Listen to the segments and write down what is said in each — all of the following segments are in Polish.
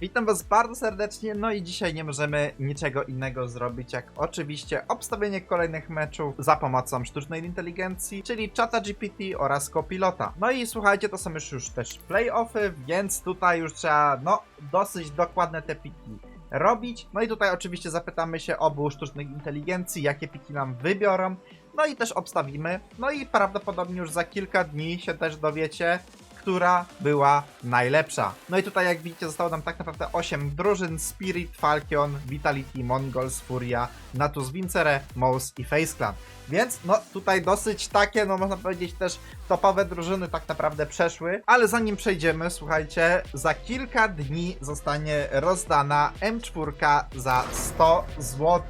Witam was bardzo serdecznie, no i dzisiaj nie możemy niczego innego zrobić, jak oczywiście obstawienie kolejnych meczów za pomocą sztucznej inteligencji, czyli czata GPT oraz kopilota. No i słuchajcie, to są już, już też playoffy, więc tutaj już trzeba, no, dosyć dokładne te piki robić. No i tutaj oczywiście zapytamy się obu sztucznych inteligencji, jakie piki nam wybiorą. No i też obstawimy. No i prawdopodobnie już za kilka dni się też dowiecie, która była najlepsza. No i tutaj jak widzicie zostało nam tak naprawdę 8 drużyn, Spirit, Falcon, Vitality, Mongols, Furia, Natus Vincere, Mouse i Face Clan. Więc no tutaj dosyć takie, no można powiedzieć też topowe drużyny tak naprawdę przeszły, ale zanim przejdziemy, słuchajcie, za kilka dni zostanie rozdana M4 za 100 zł.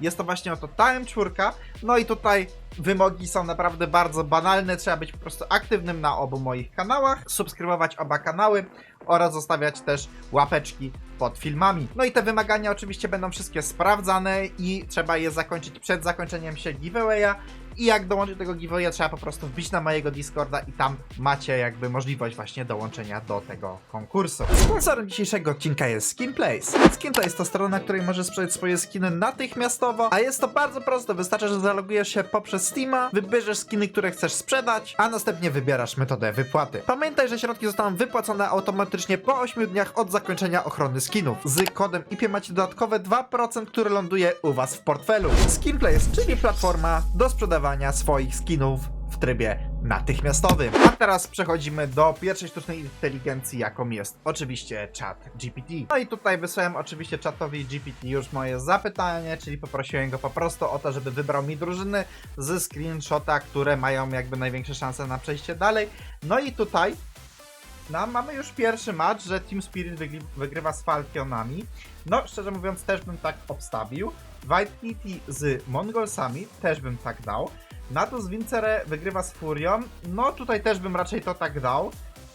Jest to właśnie oto ta M4, no i tutaj wymogi są naprawdę bardzo banalne, trzeba być po prostu aktywnym na obu moich kanałach, subskrybować oba kanały oraz zostawiać też łapeczki pod filmami. No i te wymagania oczywiście będą wszystkie sprawdzane i trzeba je zakończyć przed zakończeniem się giveawaya. I jak dołączyć do tego giveawaya, trzeba po prostu wbić na mojego Discorda i tam macie jakby możliwość właśnie dołączenia do tego konkursu. Sponsorem dzisiejszego odcinka jest Skinplace. Skinplace to strona, na której możesz sprzedać swoje skiny natychmiastowo, a jest to bardzo proste. Wystarczy, że zalogujesz się poprzez Steama, wybierzesz skiny, które chcesz sprzedać, a następnie wybierasz metodę wypłaty. Pamiętaj, że środki zostaną wypłacone automatycznie po 8 dniach od zakończenia ochrony skinów. Z kodem IP macie dodatkowe 2%, które ląduje u Was w portfelu. Skinplace, czyli platforma do sprzedawania swoich skinów w trybie natychmiastowym. A teraz przechodzimy do pierwszej sztucznej inteligencji, jaką jest oczywiście chat GPT. No i tutaj wysłałem oczywiście czatowi GPT już moje zapytanie, czyli poprosiłem go po prostu o to, żeby wybrał mi drużyny ze screenshota, które mają jakby największe szanse na przejście dalej. No i tutaj no, mamy już pierwszy match, że Team Spirit wygry wygrywa z Falconami. No, szczerze mówiąc, też bym tak obstawił. White Kitty z Mongolsami też bym tak dał. Natus Vincere wygrywa z Furią. No, tutaj też bym raczej to tak dał.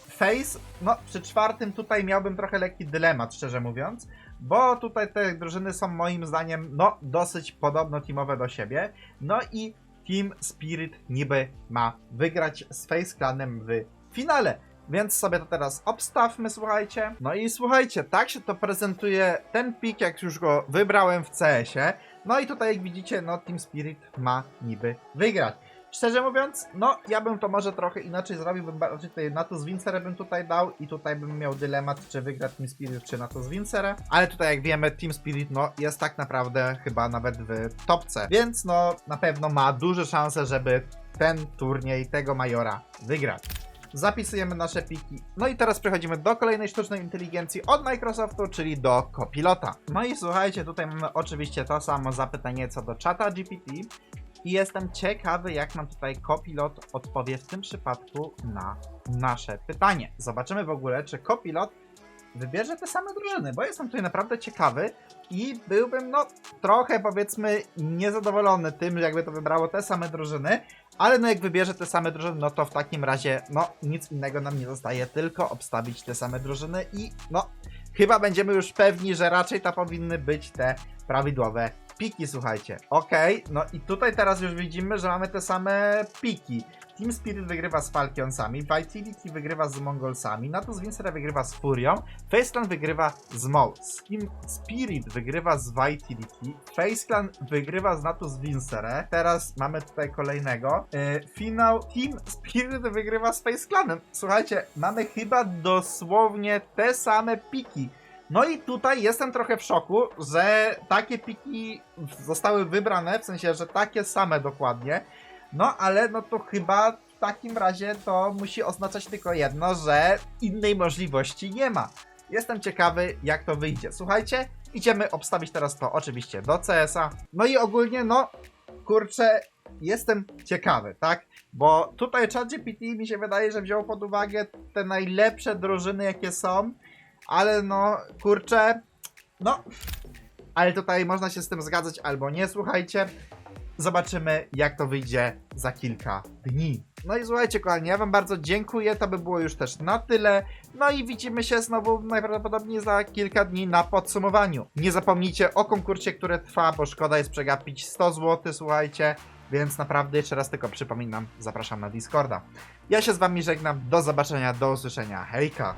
Face, no, przy czwartym tutaj miałbym trochę lekki dylemat, szczerze mówiąc. Bo tutaj te drużyny są moim zdaniem, no, dosyć podobno teamowe do siebie. No i Team Spirit niby ma wygrać z Face Clanem w finale. Więc sobie to teraz obstawmy, słuchajcie. No i słuchajcie, tak się to prezentuje ten pik, jak już go wybrałem w CS-ie. No i tutaj, jak widzicie, no Team Spirit ma niby wygrać. Szczerze mówiąc, no ja bym to może trochę inaczej zrobił, bym bardziej tutaj Natus Vincere bym tutaj dał i tutaj bym miał dylemat, czy wygra Team Spirit, czy Natus Vincere. Ale tutaj, jak wiemy, Team Spirit, no jest tak naprawdę chyba nawet w topce. Więc no, na pewno ma duże szanse, żeby ten turniej, tego Majora wygrać zapisujemy nasze piki. No i teraz przechodzimy do kolejnej sztucznej inteligencji od Microsoftu, czyli do Copilota. No i słuchajcie, tutaj mamy oczywiście to samo zapytanie co do czata GPT. I jestem ciekawy, jak nam tutaj Copilot odpowie w tym przypadku na nasze pytanie. Zobaczymy w ogóle, czy Copilot wybierze te same drużyny, bo jestem tutaj naprawdę ciekawy i byłbym, no, trochę powiedzmy niezadowolony tym, że jakby to wybrało te same drużyny, ale no jak wybierze te same drużyny, no to w takim razie, no, nic innego nam nie zostaje, tylko obstawić te same drużyny i, no, chyba będziemy już pewni, że raczej to powinny być te prawidłowe piki, słuchajcie. Okej, no i tutaj teraz już widzimy, że mamy te same piki. Team Spirit wygrywa z Falconsami, Vitality wygrywa z Mongolsami, Natus Vincere wygrywa z Furią, Faceclan wygrywa z Mouse, Team Spirit wygrywa z Vitality, Faceclan wygrywa z Natus Vincere, teraz mamy tutaj kolejnego, yy, finał Team Spirit wygrywa z Faceclanem. Słuchajcie, mamy chyba dosłownie te same piki. No i tutaj jestem trochę w szoku, że takie piki zostały wybrane, w sensie, że takie same dokładnie. No ale no to chyba w takim razie to musi oznaczać tylko jedno, że innej możliwości nie ma. Jestem ciekawy, jak to wyjdzie. Słuchajcie, idziemy obstawić teraz to oczywiście do CS-a. No i ogólnie, no, kurczę, jestem ciekawy, tak? Bo tutaj ChatGPT mi się wydaje, że wziął pod uwagę te najlepsze drużyny, jakie są, ale no, kurczę, no, ale tutaj można się z tym zgadzać albo nie, słuchajcie. Zobaczymy, jak to wyjdzie za kilka dni. No i słuchajcie, kochani, ja Wam bardzo dziękuję. To by było już też na tyle. No i widzimy się znowu najprawdopodobniej za kilka dni na podsumowaniu. Nie zapomnijcie o konkursie, który trwa, bo szkoda jest przegapić 100 zł, słuchajcie. Więc naprawdę jeszcze raz tylko przypominam, zapraszam na Discorda. Ja się z Wami żegnam. Do zobaczenia, do usłyszenia. Hejka!